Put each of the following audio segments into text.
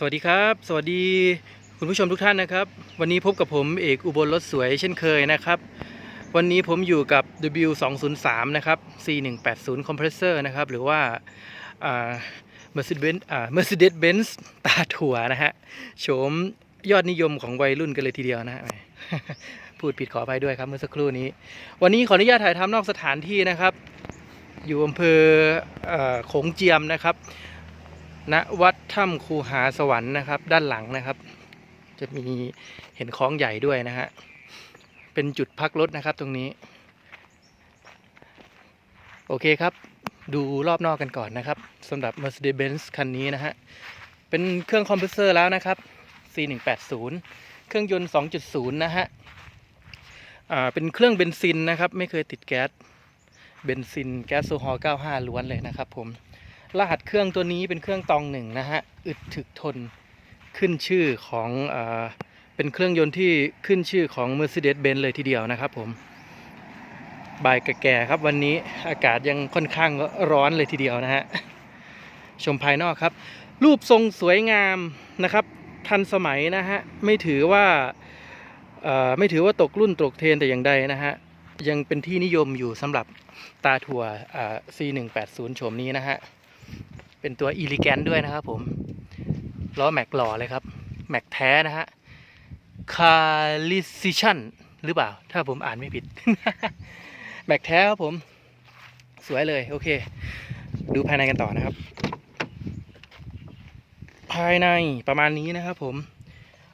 สวัสดีครับ สวัสดีคุณผู้ชมทุกท่านนะครับ วันนี้พบกับผมเอกอุบลรถสวยเช่นเคยนะครับ วันนี้ผมอยู่กับ W203 นะครับ C180 Compressor นะครับ หรือว่า Mercedes-Benz อ่า Mercedes-Benz ตาถั่วนะฮะโฉมยอดนิยมของวัยรุ่นกันเลยทีเดียวนะฮะพูดผิดขออภัยด้วยครับเมื่อสักครู่นี้ วันนี้ขออนุญาตถ่ายทำนอกสถานที่นะครับ อยู่อำเภอเอ่อโขงเจียมนะครับ ณวัดถ้ำคูหาสวรรค์นะครับ ด้านหลังนะครับ จะมีเห็นคลองใหญ่ด้วยนะฮะเป็นจุดพักรถนะครับตรงนี้ โอเคครับ ดูรอบนอกกันก่อนนะครับสำหรับ Mercedes-Benz คันนี้นะฮะเป็นเครื่องคอมเพรสเซอร์แล้วนะครับ C180 เครื่องยนต์ 2.0 นะฮะอ่าเป็นเครื่องเบนซินนะครับ ไม่เคยติดแก๊สเบนซินแก๊สโซฮอล์95 ล้วนเลยนะครับผม รหัสเครื่องตัวนี้เป็นเครื่องตองหนึ่งนะฮะ อึดถึกทนขึ้นชื่อของเอเป็นเครื่องยนต์ที่ขึ้นชื่อของ Mercedes-Benz เลยทีเดียวนะครับผมบ่ายแก่ๆครับวันนี้อากาศยังค่อนข้างร้อนเลยทีเดียวนะฮะ ชมภายนอกครับ รูปทรงสวยงามนะครับ ทันสมัยนะฮะ ไม่ถือว่าอ่อไม่ถือว่าตกรุ่นตกเทรนแต่อย่างใดนะฮะ ยังเป็นที่นิยมอยู่สำหรับตาถั่วอ่า C180 โฉมนี้นะฮะ เป็นตัวอีลิแกนด้วยนะครับผมล้อแม็กหล่อเลยครับ แม็กแท้นะฮะคาลิซิชันหรือเปล่า ถ้าผมอ่านไม่ผิด แม็กแท้ครับผม สวยเลย โอเค ดูภายในกันต่อนะครับ ภายในประมาณนี้นะครับผม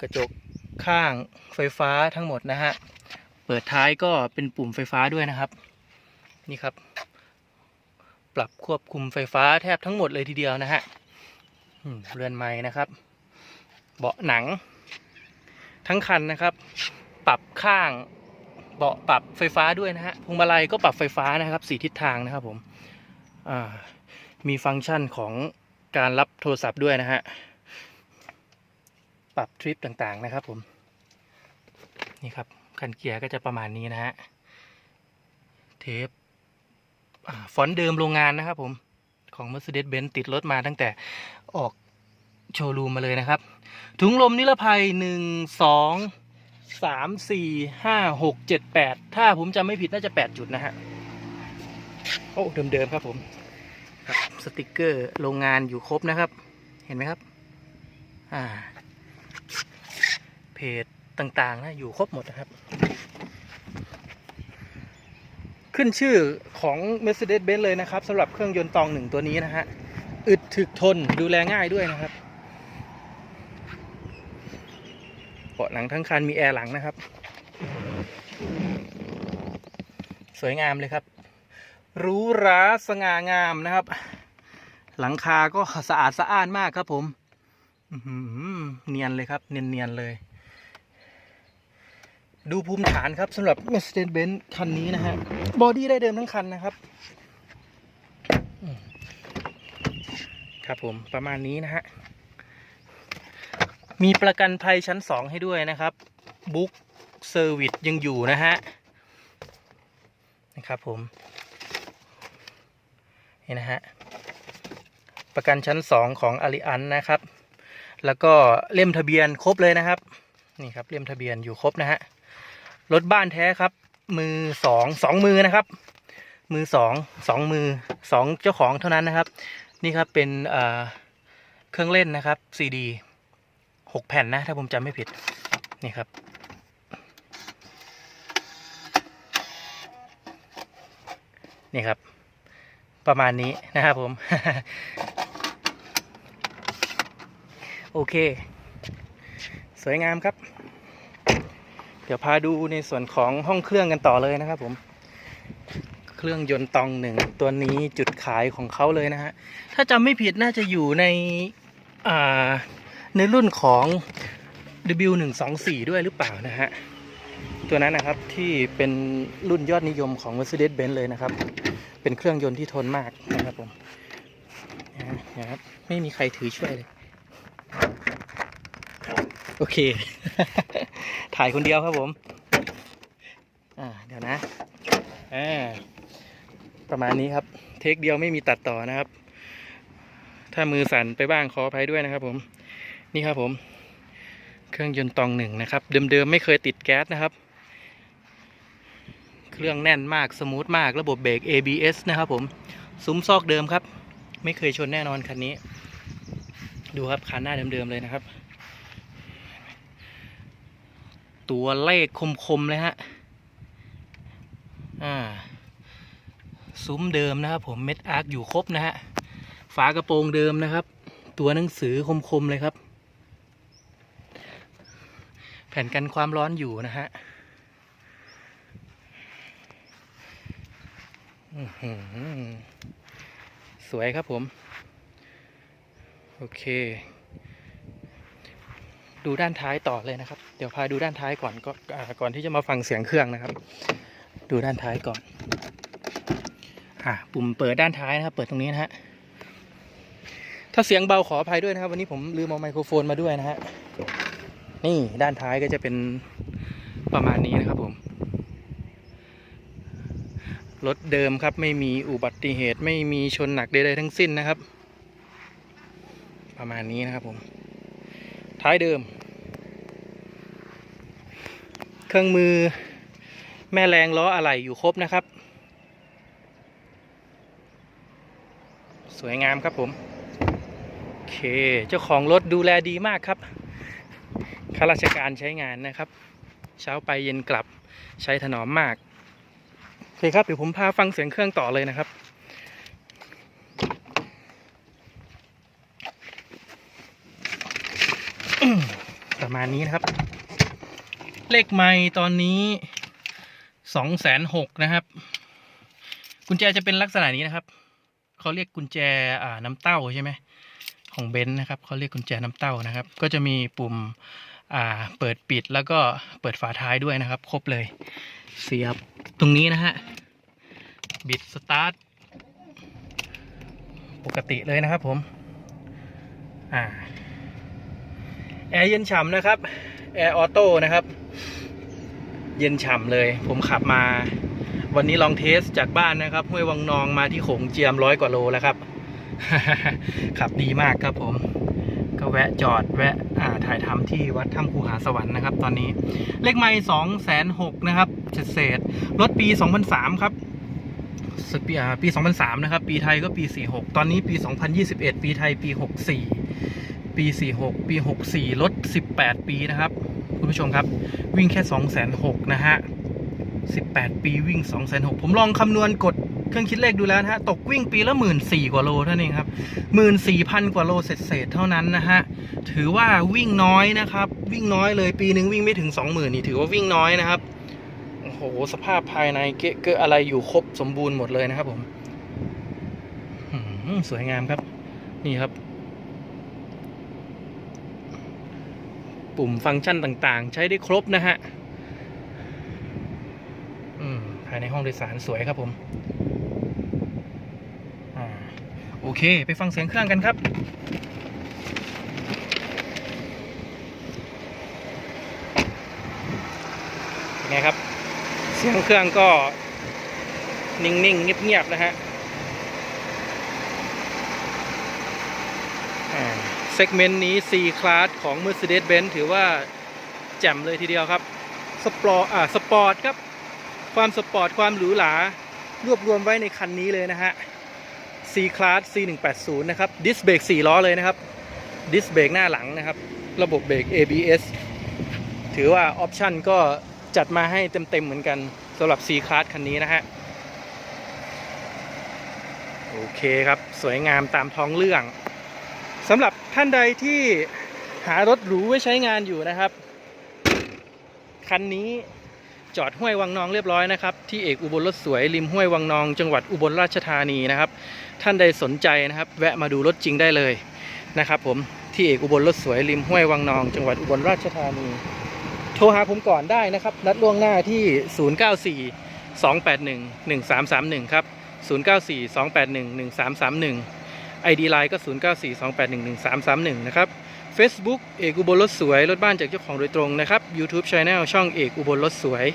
กระจกข้างไฟฟ้าทั้งหมดนะฮะ เปิดท้ายก็เป็นปุ่มไฟฟ้าด้วยนะครับ นี่ครับ ปรับควบคุมไฟฟ้าแทบทั้งหมดเลยทีเดียวนะฮะเรือนไม้นะครับ เบาะหนัง ทั้งคันนะครับ ปรับข้างเบาะปรับไฟฟ้าด้วยนะฮะพวงมาลัยก็ปรับไฟฟ้านะครับสีทิศทางนะครับผมมีฟังก์ชันของการรับโทรศัพท์ด้วยนะฮะปรับทริปต่างๆนะครับผมนี่ครับคันเกียร์ก็จะประมาณนี้นะฮะเทป ฟอนต์เดิมโรงงานนะครับผมของ Mercedes-Benz ติดรถมาตั้งแต่ออกโชว์รูมมาเลยนะครับ ถุงลมนิรภัยหนึ่งสองสามสี่ห้าหกเจ็ดแปดถ้าผมจำไม่ผิดน่าจะแปดจุดนะฮะ โอ้ เดิมๆครับผมครับสติกเกอร์โรงงานอยู่ครบนะครับ เห็นไหมครับอ่าเพจต่างๆนะอยู่ครบหมดนะครับ ขึ้นชื่อของ Mercedes-Benz เลยนะครับสำหรับเครื่องยนต์ตองหนึ่งตัวนี้นะฮะอึดถึกทนดูแลง่ายด้วยนะครับเบาะหลังทั้งคันมีแอร์หลังนะครับ สวยงามเลยครับหรูหราสง่างามนะครับ หลังคาก็สะอาดสะอ้านมากครับผมเนียนเลยครับ เนียนๆเลย ดูภูมิฐานครับสำหรับ Mercedes-Benz คันนี้นะฮะบอดี้ได้เดิมทั้งคันนะครับ ครับผมประมาณนี้นะฮะ มีประกันภัยชั้น 2 ให้ด้วยนะครับบุ๊กเซอร์วิสยังอยู่นะฮะ นะครับผม นี่นะฮะ ประกันชั้น 2 ของอาริอันนะครับ แล้วก็เล่มทะเบียนครบเลยนะครับนี่ครับเล่มทะเบียนอยู่ครบนะฮะ รถบ้านแท้ครับ มือสองสองมือนะครับ มือสองสองมือสองเจ้าของเท่านั้นนะครับ นี่ครับเป็นเครื่องเล่นนะครับซีดีหกแผ่นนะถ้าผมจำไม่ผิดนี่ครับนี่ครับ ประมาณนี้นะครับผม โอเค สวยงามครับ เดี๋ยวพาดูในส่วนของห้องเครื่องกันต่อเลยนะครับผม เครื่องยนต์ตองหนึ่งตัวนี้จุดขายของเขาเลยนะฮะ ถ้าจำไม่ผิดน่าจะอยู่ในในรุ่นของ W124 ด้วยหรือเปล่านะฮะ ตัวนั้นนะครับที่เป็นรุ่นยอดนิยมของ Mercedes-Benz เลยนะครับ เป็นเครื่องยนต์ที่ทนมากนะครับผมนะครับไม่มีใครถือช่วยเลย โอเค ถ่ายคนเดียวครับผม อ่า เดี๋ยวนะ อ่า ประมาณนี้ครับ เทคเดียวไม่มีตัดต่อนะครับ ถ้ามือสั่นไปบ้างขออภัยด้วยนะครับผม นี่ครับผม เครื่องยนต์ตองหนึ่งนะครับ เดิมๆไม่เคยติดแก๊สนะครับ เครื่องแน่นมาก สมูทมาก ระบบเบรก ABS นะครับผม ซุ้มซอกเดิมครับ ไม่เคยชนแน่นอนคันนี้ ดูครับคันหน้าเดิมๆเลยนะครับ ตัวเลขคมๆเลยฮะ อ่า ซุ้มเดิมนะครับผมเม็ดอาร์คอยู่ครบนะฮะ ฝากระโปรงเดิมนะครับ ตัวหนังสือคมๆเลยครับ แผ่นกันความร้อนอยู่นะฮะอื้อหือสวยครับผม โอเค ดูด้านท้ายต่อเลยนะครับ เดี๋ยวพาดูด้านท้ายก่อนก็อ่าก่อนที่จะมาฟังเสียงเครื่องนะครับ ดูด้านท้ายก่อนอ่าปุ่มเปิดด้านท้ายนะครับ เปิดตรงนี้นะฮะถ้าเสียงเบาขออภัยด้วยนะครับ วันนี้ผมลืมเอาไมโครโฟนมาด้วยนะฮะนี่ด้านท้ายก็จะเป็นประมาณนี้นะครับผมรถเดิมครับ ไม่มีอุบัติเหตุไม่มีชนหนักใดๆทั้งสิ้นนะครับ ประมาณนี้นะครับผม ท้ายเดิม เครื่องมือแม่แรงล้ออะไหล่อยู่ครบนะครับ สวยงามครับผม โอเค เจ้าของรถดูแลดีมากครับข้าราชการใช้งานนะครับ เช้าไปเย็นกลับใช้ถนอมมาก โอเคครับ เดี๋ยวผมพาฟังเสียงเครื่องต่อเลยนะครับ ประมาณนี้นะครับ เลขไม้ตอนนี้สองแสนหกนะครับ กุญแจจะเป็นลักษณะนี้นะครับเขาเรียกกุญแจอ่าน้ำเต้าใช่ไหมของเบนซ์นะครับเขาเรียกกุญแจน้ำเต้านะครับ ก็จะมีปุ่มอ่าเปิดปิดแล้วก็เปิดฝาท้ายด้วยนะครับ ครบเลย เสียบตรงนี้นะฮะบิดสตาร์ทปกติเลยนะครับผม อ่า แอร์เย็นฉ่ำนะครับแอร์ออโต้นะครับ เย็นฉ่ำเลย ผมขับมา วันนี้ลองเทสจากบ้านนะครับห้วยวังนองมาที่โขงเจียมร้อยกว่าโลแล้วครับ ขับดีมากครับผม ก็แวะจอดแวะอ่าถ่ายทำที่วัดถ้ำคูหาสวรรค์นะครับ ตอนนี้เลขไม่สองแสนหกนะครับเศษรถปี2003ครับสปีอ่าปี 2003 นะครับ ปีไทยก็ปี 46 ตอนนี้ปี 2021 ปีไทยปี 64 ปี 46 ปี 64 รถ 18 ปีนะครับ คุณผู้ชมครับ วิ่งแค่ 206,000นะฮะ 18 ปีวิ่ง 206,000ผมลองคำนวณกดเครื่องคิดเลขดูแล้วนะฮะ ตกวิ่งปีละ1 4ื่นกว่าโลเท่านั้นเองครับหมื่นสี่พันกว่าโลเศษเท่านั้นนะฮะ ถือว่าวิ่งน้อยนะครับ วิ่งน้อยเลยปีหนึ่งวิ่งไม่ถึงสองหมื่นนี่ถือว่าวิ่งน้อยนะครับ โอ้โห สภาพภายในเกะเกอะอะไรอยู่ครบสมบูรณ์หมดเลยนะครับผมสวยงามครับ นี่ครับ ปุ่มฟังก์ชันต่างๆ ใช้ได้ครบนะฮะอืมภายในห้องโดยสารสวยครับผมอโอเค ไปฟังเสียงเครื่องกันครับเป็นไงครับ เสียงเครื่องก็นิ่งๆเงียบๆนะฮะ เซกเมนต์นี้ C Class ของ Mercedes-Benz ถือว่าแจ่มเลยทีเดียวครับสปอร์อ่าสปอร์ตครับ ความสปอร์ต ความหรูหรารวบรวมไว้ในคันนี้เลยนะฮะ C Class C180 นะครับดิสเบรก4ล้อเลยนะครับดิสเบรกหน้าหลังนะครับ ระบบเบรก ABS ถือว่าออปชั่นก็จัดมาให้เต็มๆเหมือนกันสำหรับ C Class คันนี้นะฮะ โอเคครับ สวยงามตามท้องเรื่องสำหรับ ท่านใดที่หารถหรูไว้ใช้งานอยู่นะครับ คันนี้จอดห้วยวังนองเรียบร้อยนะครับ ที่เอกอุบลรถสวยริมห้วยวังนอง จังหวัดอุบลราชธานีนะครับ ท่านใดสนใจนะครับ แวะมาดูรถจริงได้เลยนะครับผมที่เอกอุบลรถสวยริมห้วยวังนอง จังหวัดอุบลราชธานี โทรหาผมก่อนได้นะครับ นัดล่วงหน้าที่ 094 281 1331 ครับ 094 281 1331 ID Line ก็ 0942811331 นะครับ Facebook เอกอุบลรถสวยรถบ้านจากเจ้าของโดยตรงนะครับ YouTube Channel ช่องเอกอุบลรถสวย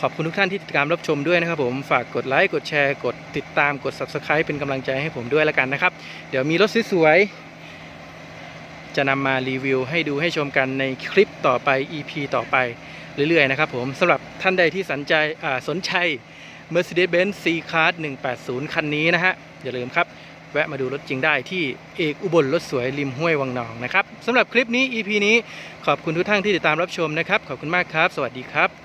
ขอบคุณทุกท่านที่ติดตามรับชมด้วยนะครับผมฝากกดไลค์กดแชร์กดติดตามกด Subscribe เป็นกำลังใจให้ผมด้วยล้วกันนะครับ เดี๋ยวมีรถสวยๆจะนำมารีวิวให้ดูให้ชมกันในคลิปต่อไป EP ต่อไปเรื่อยๆนะครับผมสำหรับท่านใดที่สนใจสนใจ Mercedes-Benz C-Class 180 คันนี้นะฮะอย่าลืมครับ แวะมาดูรถจริงได้ที่เอกอุบลรถสวยริมห้วยวังนองนะครับสำหรับคลิปนี้ EP นี้ขอบคุณทุกท่านที่ติดตามรับชมนะครับ ขอบคุณมากครับ สวัสดีครับ